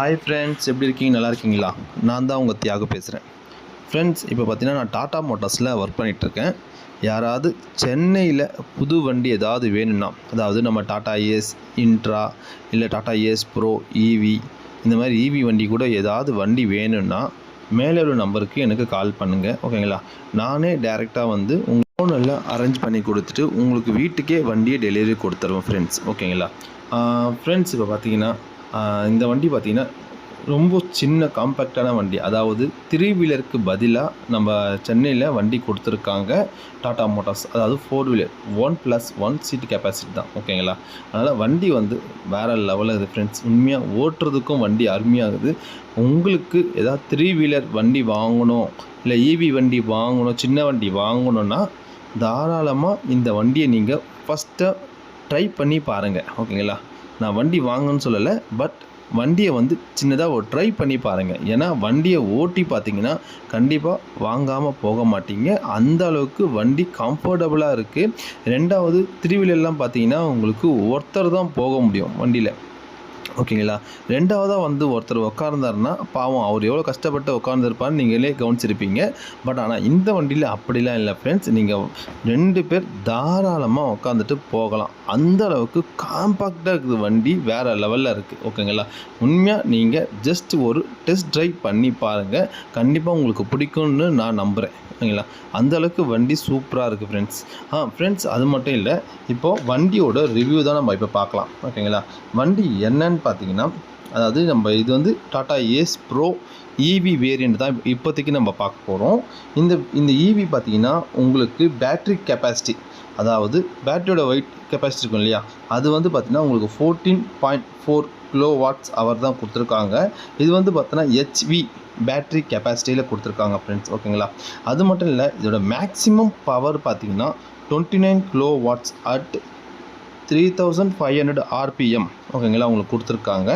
Hi friends எப்படி இருக்கீங்க? நல்லா இருக்கீங்களா? நான் தான் உங்கள் தியாக பேசுகிறேன் ஃப்ரெண்ட்ஸ் இப்போ பார்த்தீங்கன்னா நான் டாடா மோட்டார்ஸில் ஒர்க் பண்ணிகிட்ருக்கேன் யாராவது சென்னையில் புது வண்டி ஏதாவது வேணும்னா அதாவது நம்ம டாடா ஏஸ் இன்ட்ரா இல்லை டாடா ஏஸ் ப்ரோ ஈவி இந்த மாதிரி ஈவி வண்டி கூட ஏதாவது வண்டி வேணும்னா மேலே உள்ள நம்பருக்கு எனக்கு கால் பண்ணுங்கள் ஓகேங்களா நானே டேரெக்டாக வந்து உங்கள் ஃபோன் எல்லாம் அரேஞ்ச் பண்ணி கொடுத்துட்டு உங்களுக்கு வீட்டுக்கே வண்டியை டெலிவரி கொடுத்துருவேன் ஃப்ரெண்ட்ஸ் ஓகேங்களா ஃப்ரெண்ட்ஸ் இப்போ பார்த்தீங்கன்னா இந்த வண்டி பார்த்திங்கன்னா ரொம்ப சின்ன காம்பேக்டான வண்டி. அதாவது த்ரீ வீலருக்கு பதிலாக நம்ம சென்னையில் வண்டி கொடுத்துருக்காங்க டாடா மோட்டார்ஸ். அதாவது four wheeler one plus one seat capacity தான் ஓகேங்களா அதனால் வண்டி வந்து வேறு லெவலில் இருக்குது ஃப்ரெண்ட்ஸ் உண்மையாக ஓட்டுறதுக்கும் வண்டி அருமையாகுது உங்களுக்கு ஏதாவது த்ரீ வீலர் வண்டி வாங்கணும் இல்லை ஈவி வண்டி வாங்கணும் சின்ன வண்டி வாங்கணுன்னா தாராளமாக இந்த வண்டியை நீங்கள் ஃபஸ்ட்டு ட்ரை பண்ணி பாருங்கள் ஓகேங்களா நான் வண்டி வாங்கன்னு சொல்லலை பட் வண்டியை வந்து சின்னதாக ஒரு ட்ரை பண்ணி பாருங்கள் ஏன்னா வண்டியை ஓட்டி பார்த்தீங்கன்னா கண்டிப்பாக வாங்காமல் போக மாட்டீங்க. அந்த அளவுக்கு வண்டி கம்ஃபர்டபுளாக இருக்குது ரெண்டாவது திருவிழெல்லாம் பார்த்தீங்கன்னா உங்களுக்கு ஒருத்தர் தான் போக முடியும் வண்டியில். ஓகேங்களா? ரெண்டாவதாக வந்து ஒருத்தர் உட்கார்ந்தாருன்னா பாவம் அவர் எவ்வளோ கஷ்டப்பட்டு உட்காந்துருப்பான்னு நீங்களே கவனிச்சிருப்பீங்க. பட் ஆனால் இந்த வண்டியில் அப்படிலாம் இல்லை ஃப்ரெண்ட்ஸ் நீங்கள் ரெண்டு பேர் தாராளமாக உட்காந்துட்டு போகலாம். அந்த அளவுக்கு காம்பாக்டாக இருக்குது வண்டி வேறு லெவலில் இருக்குது ஓகேங்களா? உண்மையாக நீங்கள் ஜஸ்ட் ஒரு டெஸ்ட் ட்ரைவ் பண்ணி பாருங்கள் கண்டிப்பாக உங்களுக்கு பிடிக்கும்னு நான் நம்புகிறேன் ஓகேங்களா? அந்த அளவுக்கு வண்டி சூப்பராக இருக்குது ஃப்ரெண்ட்ஸ் ஆ ஃப்ரெண்ட்ஸ் அது மட்டும் இல்லை இப்போது வண்டியோட ரிவ்யூ தான் நம்ம இப்போ பார்க்கலாம். ஓகேங்களா? வண்டி என்னன்னு பார்த்தீங்கன்னா அதாவது நம்ம இது வந்து Tata Ace Pro EV variant தான் இப்போதைக்கு நம்ம பார்க்க போகிறோம் இந்த இந்த இவி பார்த்திங்கன்னா உங்களுக்கு பேட்ரி கெப்பாசிட்டி அதாவது பேட்டரியோட ஒயிட் கெப்பாசிட்டி இருக்கும் இல்லையா? அது வந்து பார்த்திங்கன்னா உங்களுக்கு fourteen point four kilowatts hour தான் கொடுத்துருக்காங்க. இது வந்து பார்த்தோன்னா ஹெச்வி பேட்ரி கெப்பாசிட்டியில் கொடுத்துருக்காங்க ஃப்ரெண்ட்ஸ் ஓகேங்களா அது மட்டும் இல்லை இதோட மேக்ஸிமம் பவர் பார்த்தீங்கன்னா twenty nine kilowatts at three thousand five hundred RPM ஓகேங்களா உங்களுக்கு கொடுத்துருக்காங்க.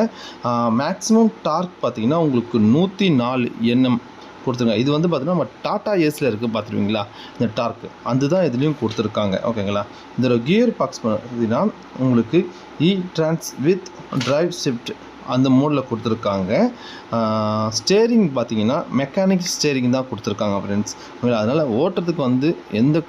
மேக்ஸிமம் டார்க் பார்த்தீங்கன்னா உங்களுக்கு நூற்றி நாலு என்எம் கொடுத்துருங்க இது வந்து பார்த்தீங்கன்னா நம்ம டாட்டா ஏஸில் இருக்குது பார்த்துருவீங்களா இந்த டார்க்கு அதுதான் இதுலேயும் கொடுத்துருக்காங்க. ஓகேங்களா? இதோட கியர் பாக்ஸ் பார்த்தீங்கன்னா உங்களுக்கு e trans with drive shift அந்த மோடில் கொடுத்துருக்காங்க. ஸ்டேரிங் பார்த்தீங்கன்னா மெக்கானிக் ஸ்டேரிங் தான் கொடுத்துருக்காங்க ஃப்ரெண்ட்ஸ் அதனால் ஓட்டுறதுக்கு வந்து எந்த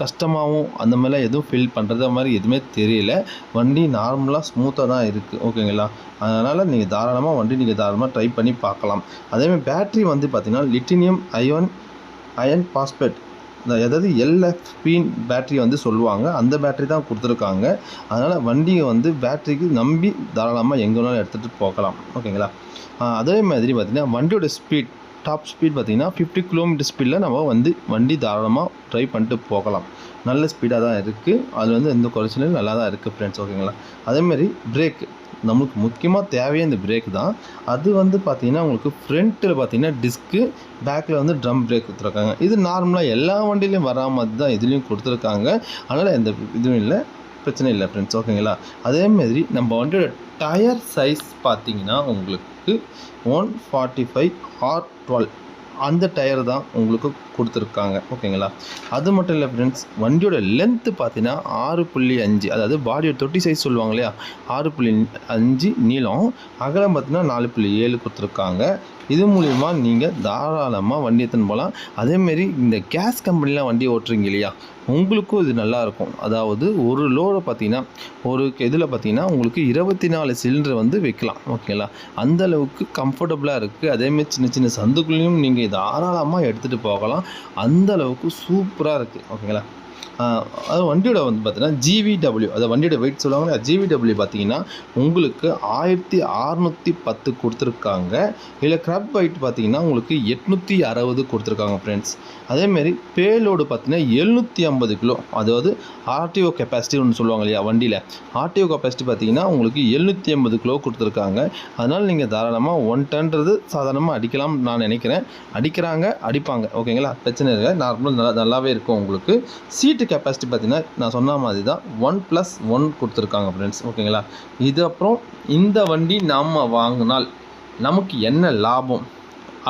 கஷ்டமாகவும் அந்த மாதிரிலாம் எதுவும் ஃபீல் பண்ணுறது மாதிரி எதுவுமே தெரியல. வண்டி நார்மலாக ஸ்மூத்தாக தான் இருக்குது ஓகேங்களா அதனால் நீங்கள் தாராளமாக வண்டி நீங்கள் தாராளமாக ட்ரை பண்ணி பார்க்கலாம். அதேமாதிரி பேட்ரி வந்து பார்த்திங்கன்னா லிட்டினியம் அயன் அயன் பாஸ்பேட் இந்த அதாவது எல்எஃபின் பேட்ரி வந்து சொல்லுவாங்க. அந்த பேட்ரி தான் கொடுத்துருக்காங்க. அதனால் வண்டியை வந்து பேட்ரிக்கு நம்பி தாராளமாக எங்கே வேணாலும் எடுத்துகிட்டு போகலாம் ஓகேங்களா அதே மாதிரி பார்த்திங்கன்னா வண்டியோட ஸ்பீட் டாப் ஸ்பீட் பார்த்திங்கன்னா ஃபிஃப்டி கிலோமீட்டர் ஸ்பீடில் நம்ம வந்து வண்டி தாராளமாக ட்ரை பண்ணிட்டு போகலாம். நல்ல ஸ்பீடாக தான் இருக்குது அது வந்து எந்த குறைச்சலும் நல்லா தான் இருக்குது ஃப்ரெண்ட்ஸ் ஓகேங்களா அதேமாரி பிரேக் நம்மளுக்கு முக்கியமாக தேவையே இந்த பிரேக் தான். அது வந்து பார்த்திங்கன்னா உங்களுக்கு ஃப்ரண்ட்டில் பார்த்தீங்கன்னா டிஸ்க்கு பேக்கில் வந்து ட்ரம் பிரேக் கொடுத்துருக்காங்க. இது நார்மலாக எல்லா வண்டியிலையும் வரா மாதிரி தான் இதுலேயும் கொடுத்துருக்காங்க. அதனால் எந்த இதுவும் இல்லை. பிரச்சனை இல்லை ஃப்ரெண்ட்ஸ் ஓகேங்களா அதேமாதிரி நம்ம வண்டியோட டயர் சைஸ் பார்த்தீங்கன்னா உங்களுக்கு one forty five R twelve அந்த டயர் தான் உங்களுக்கு கொடுத்துருக்காங்க. ஓகேங்களா அது மட்டும் இல்லை ஃப்ரெண்ட்ஸ் வண்டியோட லென்த்து பார்த்தீங்கன்னா ஆறு புள்ளி அஞ்சு. அதாவது பாடியோட தொட்டி சைஸ் சொல்லுவாங்க இல்லையா? ஆறு புள்ளி அஞ்சு நீளம். அகலம் பார்த்தீங்கன்னா நாலு புள்ளி ஏழு கொடுத்துருக்காங்க. இது மூலிமா நீங்கள் தாராளமாக வண்டி எடுத்துன்னு போகலாம் அதேமாரி இந்த கேஸ் கம்பெனிலாம் வண்டி ஓட்டுறீங்க இல்லையா? உங்களுக்கும் இது நல்லாயிருக்கும் அதாவது ஒரு லோடை பார்த்தீங்கன்னா ஒரு இதில் பார்த்தீங்கன்னா உங்களுக்கு இருபத்தி நாலு சிலிண்டர் வந்து வைக்கலாம். ஓகேங்களா அந்த அளவுக்கு கம்ஃபர்டபுளாக இருக்குது அதேமாரி சின்ன சின்ன சந்துக்குள்ளேயும் நீங்கள் தாராளமாக எடுத்துகிட்டு போகலாம். அந்த அளவுக்கு சூப்பராக இருக்குது ஓகேங்களா அது வண்டியோட வந்து பார்த்தீங்கன்னா ஜிவிடபிள்யூ அதை வண்டியோட வெயிட் சொல்லுவாங்க ஜிவிடபிள்யூ பார்த்தீங்கன்னா உங்களுக்கு ஆயிரத்தி அறநூற்றி பத்து கொடுத்துருக்காங்க. இதில் க்ரப் வெயிட் பார்த்தீங்கன்னா உங்களுக்கு எட்நூற்றி அறுபது கொடுத்துருக்காங்க ஃப்ரெண்ட்ஸ் அதேமாரி பேலோடு பார்த்தீங்கன்னா எழுநூற்றி ஐம்பது கிலோ அதாவது ஆர்டிஓ கெப்பாசிட்டி ஒன்று சொல்லுவாங்க இல்லையா வண்டியில். ஆர்டிஓ கெப்பாசிட்டி பார்த்தீங்கன்னா உங்களுக்கு எழுநூற்றி ஐம்பது கிலோ கொடுத்துருக்காங்க. அதனால் நீங்கள் தாராளமாக ஒன் டன்றது சாதாரணமாக அடிக்கலாம் நான் நினைக்கிறேன். அடிக்கிறாங்க அடிப்பாங்க ஓகேங்களா பிரச்சனை இல்லை. நார்மலாக நல்லா நல்லாவே இருக்கும் உங்களுக்கு. சி சீட்டு கெப்பாசிட்டி பார்த்தீங்கன்னா நான் சொன்ன மாதிரி தான் ஒன் ப்ளஸ் ஒன் கொடுத்துருக்காங்க ஃப்ரெண்ட்ஸ் ஓகேங்களா? இது அப்புறம் இந்த வண்டி நம்ம வாங்கினால் நமக்கு என்ன லாபம்?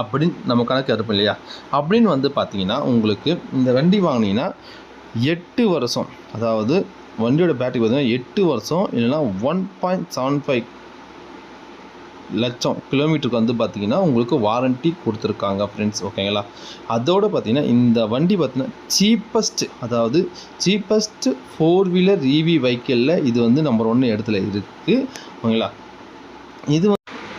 அப்படின்னு நம்ம கணக்கு எடுப்போம் இல்லையா? அப்படின்னு வந்து பார்த்தீங்கன்னா உங்களுக்கு இந்த வண்டி வாங்கினீங்கன்னா எட்டு வருஷம் அதாவது வண்டியோட பேட்டரி பார்த்தீங்கன்னா எட்டு வருஷம் இல்லைன்னா ஒன் பாயிண்ட் செவன் ஃபைவ் லட்சம் கிலோமீட்டருக்கு வந்து பார்த்தீங்கன்னா உங்களுக்கு வாரண்ட்டி கொடுத்துருக்காங்க ஃப்ரெண்ட்ஸ் ஓகேங்களா அதோடு பார்த்தீங்கன்னா இந்த வண்டி பார்த்திங்கன்னா சீப்பஸ்ட் அதாவது சீப்பஸ்ட் ஃபோர் வீலர் இவி வெஹிக்கிளில் இது வந்து நம்பர் ஒன்று இடத்துல இருக்குது ஓகேங்களா இது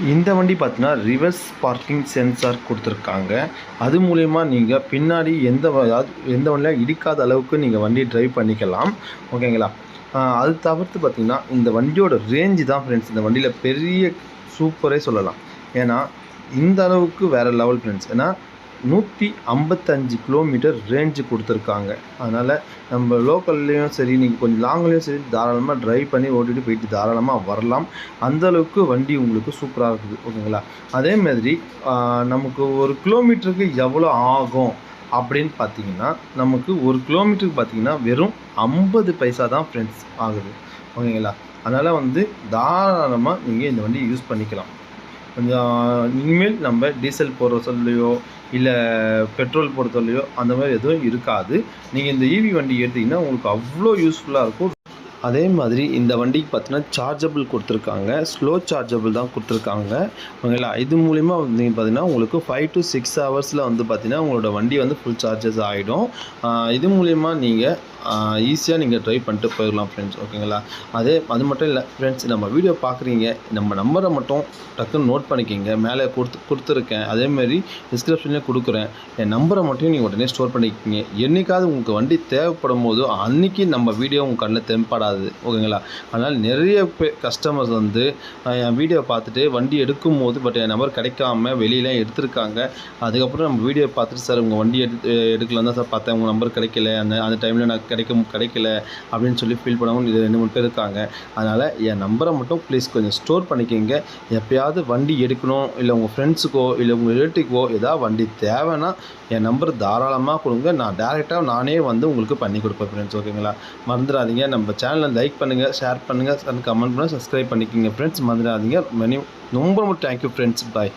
இந்த வண்டி பார்த்தீங்கன்னா ரிவர்ஸ் பார்க்கிங் சென்சார் கொடுத்துருக்காங்க. அது மூலயமா நீங்கள் பின்னாடி எந்த வ- எந்த வண்டியில் இடிக்காத அளவுக்கு நீங்கள் வண்டி ட்ரைவ் பண்ணிக்கலாம். ஓகேங்களா அது தவிர்த்து பார்த்தீங்கன்னா இந்த வண்டியோட ரேஞ்சு தான் ஃப்ரெண்ட்ஸ் இந்த வண்டியில் பெரிய சூப்பரே சொல்லலாம். ஏன்னா இந்த அளவுக்கு வேறு லெவல் ஃப்ரெண்ட்ஸ் ஏன்னா நூற்றி ஐம்பத்தஞ்சு கிலோமீட்டர் ரேஞ்சு கொடுத்துருக்காங்க. அதனால் நம்ம லோக்கல்லையும் சரி நீங்கள் கொஞ்சம் லாங்லேயும் சரி தாராளமாக ட்ரைவ் பண்ணி ஓட்டிகிட்டு போயிட்டு தாராளமாக வரலாம். அந்த அளவுக்கு வண்டி உங்களுக்கு சூப்பராக இருக்குது. ஓகேங்களா? அதே மாதிரி நமக்கு ஒரு கிலோமீட்டருக்கு எவ்வளோ ஆகும் அப்படின்னு பார்த்தீங்கன்னா நமக்கு ஒரு கிலோமீட்டருக்கு பார்த்தீங்கன்னா வெறும் ஐம்பது பைசா தான் ஃப்ரெண்ட்ஸ் ஆகுது. ஓகேங்களா? அதனால் வந்து தாராளமாக நீங்கள் இந்த வண்டியை யூஸ் பண்ணிக்கலாம். கொஞ்சம் இனிமேல் நம்ம டீசல் போடுற சொல்லையோ இல்லை பெட்ரோல் போடுற சொல்லையோ அந்த மாதிரி எதுவும் இருக்காது. நீங்கள் இந்த இவி வண்டி எடுத்தீங்கன்னா உங்களுக்கு அவ்வளோ யூஸ்ஃபுல்லாக இருக்கும். அதே மாதிரி இந்த வண்டிக்கு பார்த்தீங்கன்னா சார்ஜபிள் கொடுத்துருக்காங்க. ஸ்லோ சார்ஜபிள் தான் கொடுத்துருக்காங்க. ஓகேங்களா இது மூலிமா வந்து பார்த்தீங்கன்னா உங்களுக்கு ஃபைவ் டு சிக்ஸ் ஹவர்ஸில் வந்து பார்த்தீங்கன்னா உங்களோட வண்டி வந்து ஃபுல் சார்ஜஸ் ஆகிடும் இது மூலிமா நீங்கள் ஈஸியாக நீங்கள் ட்ரை பண்ணிட்டு போயிடலாம் ஃப்ரெண்ட்ஸ் ஓகேங்களா அதே அது மட்டும் இல்லை ஃப்ரெண்ட்ஸ் நம்ம வீடியோ பார்க்குறீங்க நம்ம நம்பரை மட்டும் டக்குன்னு நோட் பண்ணிக்கிங்க. மேலே கொடுத்து கொடுத்துருக்கேன். அதேமாரி டிஸ்கிரிப்ஷன்லேயே கொடுக்குறேன். என் நம்பரை மட்டும் நீங்கள் உடனே ஸ்டோர் பண்ணிக்கிங்க. என்றைக்காவது உங்களுக்கு வண்டி தேவைப்படும் போது அன்றைக்கி நம்ம வீடியோ உங்கள் கண்ணில் தென்படாது. ஓகேங்களா அதனால் நிறைய கஸ்டமர்ஸ் வந்து என் வீடியோ பார்த்துட்டு வண்டி எடுக்கும் போது பட் என் நம்பர் கிடைக்காம வெளியில எடுத்திருக்காங்க. அதுக்கப்புறம் நம்ம வீடியோ பார்த்துட்டு சார் உங்கள் வண்டி எடுத்து எடுக்கலாம் தான் சார் பார்த்தேன் உங்கள் நம்பர் கிடைக்கல. அந்த அந்த டைமில் நான் கிடைக்கும் கிடைக்கல அப்படின்னு சொல்லி ஃபீல் பண்ணவும் இது ரெண்டு மூணு பேர் இருக்காங்க. அதனால் என் நம்பரை மட்டும் ப்ளீஸ் கொஞ்சம் ஸ்டோர் பண்ணிக்கோங்க. எப்பயாவது வண்டி எடுக்கணும் இல்லை உங்கள் ஃப்ரெண்ட்ஸுக்கோ இல்லை உங்கள் ரிலேட்டிவ்க்கோ ஏதாவது வண்டி தேவைன்னா என் நம்பர் தாராளமாக கொடுங்க. நான் டேரெக்டாக நானே வந்து உங்களுக்கு பண்ணி கொடுப்பேன் ஃப்ரெண்ட்ஸ் ஓகேங்களா மறந்துடாதீங்க. நம்ம சேனலை லைக் பண்ணுங்கள் ஷேர் பண்ணுங்கள் கமெண்ட் பண்ணுங்கள் சப்ஸ்கிரைப் பண்ணிக்கோங்க ஃப்ரெண்ட்ஸ் மறந்துடாதீங்க. மெனி ரொம்ப ரொம்ப தேங்க்யூ ஃப்ரெண்ட்ஸ் பாய்